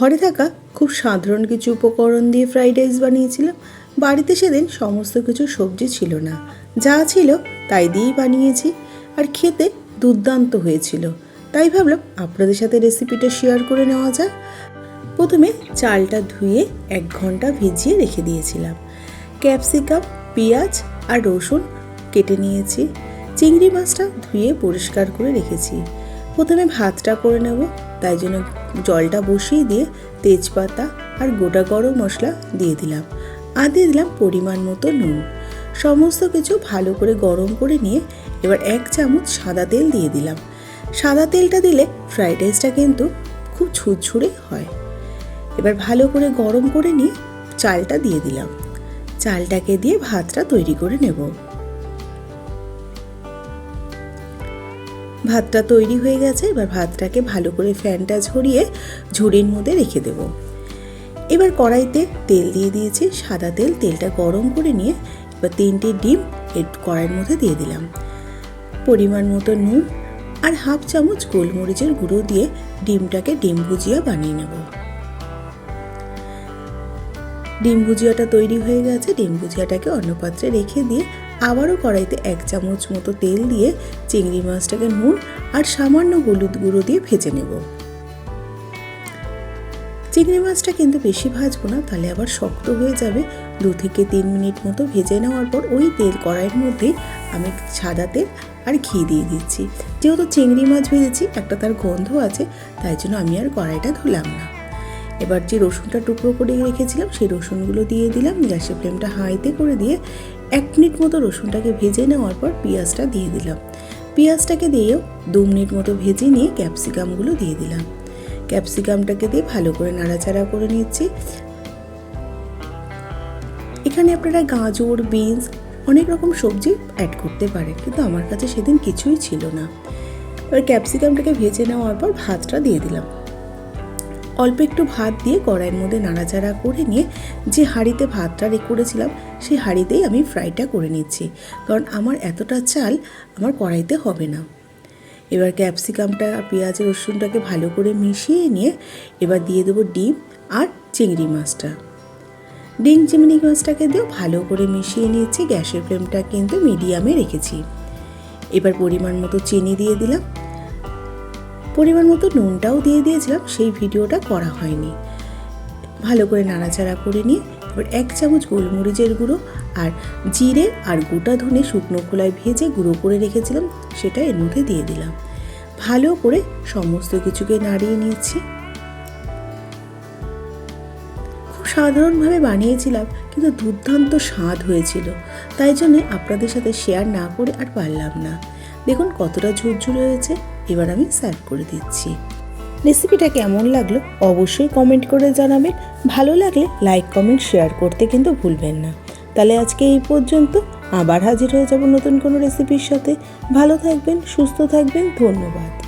ঘরে থাকা খুব সাধারণ কিছু উপকরণ দিয়ে ফ্রাইড রাইস বানিয়েছিলাম। বাড়িতে সেদিন সমস্ত কিছু সবজি ছিল না। যা ছিল তাই দিয়েই বানিয়েছি। আর খেতে দুর্দান্ত হয়েছিল। তাই ভাবলাম আপনাদের সাথে রেসিপিটা শেয়ার করে নেওয়া যাক। প্রথমে চালটা ধুয়ে এক ঘণ্টা ভিজিয়ে রেখে দিয়েছিলাম। ক্যাপসিকাম, পেঁয়াজ আর রসুন কেটে নিয়েছি। চিংড়ি মাছটা ধুয়ে পরিষ্কার করে রেখেছি। প্রথমে ভাতটা করে নেব, তাই জন্য জলটা বসিয়ে দিয়ে তেজপাতা আর গোটা গরম মশলা দিয়ে দিলাম। আর দিয়ে দিলাম পরিমাণ মতো নুন। সমস্ত কিছু ভালো করে গরম করে নিয়ে এবার এক চামচ সাদা তেল দিয়ে দিলাম। সাদা তেলটা দিলে ফ্রাইড রাইসটা কিন্তু খুব ঝুরঝুরে হয়। এবার ভালো করে গরম করে নিয়ে চালটা দিয়ে দিলাম। চালটাকে দিয়ে ভাতটা তৈরি করে নেব। ভাতটা তৈরি হয়ে গেছে, এবার ভাতটাকে ভালো করে ফ্যানটা ঝরিয়ে ঝুড়ির মধ্যে রেখে দেব। এবার কড়াইতে তেল দিয়ে দিয়েছি, সাদা তেল, তেলটা গরম করে নিয়ে এবার তিনটে ডিম এর কড়াইয়ের মধ্যে দিয়ে দিলাম। পরিমাণ মতো নুন আর হাফ চামচ গোলমরিচের গুঁড়ো দিয়ে ডিমটাকে ডিম ভুজিয়া বানিয়ে নেব। ডিম ভুজিয়াটা তৈরি হয়ে গেছে, ডিম ভুজিয়াটাকে অন্য পাত্রে রেখে দিয়ে আবারও কড়াইতে এক চামচ মতো তেল দিয়ে চিংড়ি মাছটাকে নুন আর সামান্য হলুদ গুঁড়ো দিয়ে ভেজে নেব। চিংড়ি মাছটা কিন্তু বেশি ভাজবো না, তাহলে আবার শক্ত হয়ে যাবে। দু থেকে তিন মিনিট মতো ভেজে নেওয়ার পর ওই তেল কড়াইয়ের মধ্যে আমি সাদা তেল আর ঘি দিয়ে দিচ্ছি। যেহেতু চিংড়ি মাছ ভেজেছি, একটা তার গন্ধ আছে, তাই জন্য আমি আর কড়াইটা ধুলাম না। এবার যে রসুনটা টুকরো করে রেখেছিলাম, সেই রসুনগুলো দিয়ে দিলাম। গ্যাসের ফ্লেমটা হাইতে করে দিয়ে এক মিনিট মতো রসুনটাকে ভেজে নেওয়ার পর পেঁয়াজটা দিয়ে দিলাম। পেঁয়াজটাকে দিয়েও দু মিনিট মতো ভেজে নিয়ে ক্যাপসিকামগুলো দিয়ে দিলাম। ক্যাপসিকামটাকে দিয়ে ভালো করে নাড়াচাড়া করে নিচ্ছি। এখানে আপনারা গাজর, বিনস, অনেক রকম সবজি অ্যাড করতে পারেন, কিন্তু আমার কাছে সেদিন কিছুই ছিল না। এবার ক্যাপসিকামটাকে ভেজে নেওয়ার পর ভাতটা দিয়ে দিলাম। অল্প একটু ভাত দিয়ে কড়াইয়ের মধ্যে নাড়াচাড়া করে নিয়ে যে হাঁড়িতে ভাতটা রে করেছিলাম সেই হাঁড়িতেই আমি ফ্রাইটা করে নিচ্ছি। কারণ আমার এতটা চাল আমার কড়াইতে হবে না। এবার ক্যাপসিকামটা পেঁয়াজ রসুনটাকে ভালো করে মিশিয়ে নিয়ে এবার দিয়ে দেবো ডিম আর চিংড়ি মাছটা। ডিম চিংড়ি মাছটাকে দিয়েও ভালো করে মিশিয়ে নিয়েছি, গ্যাসের ফ্লেমটা কিন্তু মিডিয়ামে রেখেছি। এবার পরিমাণ মতো চিনি দিয়ে দিলাম। পরিমাণ মতো নুনটাও দিয়ে দিয়েছিলাম, সেই ভিডিওটা করা হয়নি। ভালো করে নাড়াচাড়া করে নিয়ে এবার এক চামচ গোলমরিচের গুঁড়ো আর জিরে আর গোটা ধনে শুকনো খোলায় ভেজে গুঁড়ো করে রেখেছিলাম, সেটা এর মধ্যে দিয়ে দিলাম। ভালো করে সমস্ত কিছুকে নাড়িয়ে নিয়েছি। খুব সাধারণভাবে বানিয়েছিলাম, কিন্তু দুর্দান্ত স্বাদ হয়েছিল, তাই জন্যে আপনাদের সাথে শেয়ার না করে আর পারলাম না। দেখুন কতটা ঝুরঝুর হয়েছে। এবার আমি সার্ভ করে দিচ্ছি। রেসিপিটা কেমন লাগল অবশ্যই কমেন্ট করে জানাবেন। ভালো লাগলে লাইক কমেন্ট শেয়ার করতে কিন্তু ভুলবেন না। তাহলে আজকে এই পর্যন্ত আবার হাজির হয়ে যাব নতুন কোনো রেসিপির সাথে। ভালো থাকবেন, সুস্থ থাকবেন, ধন্যবাদ।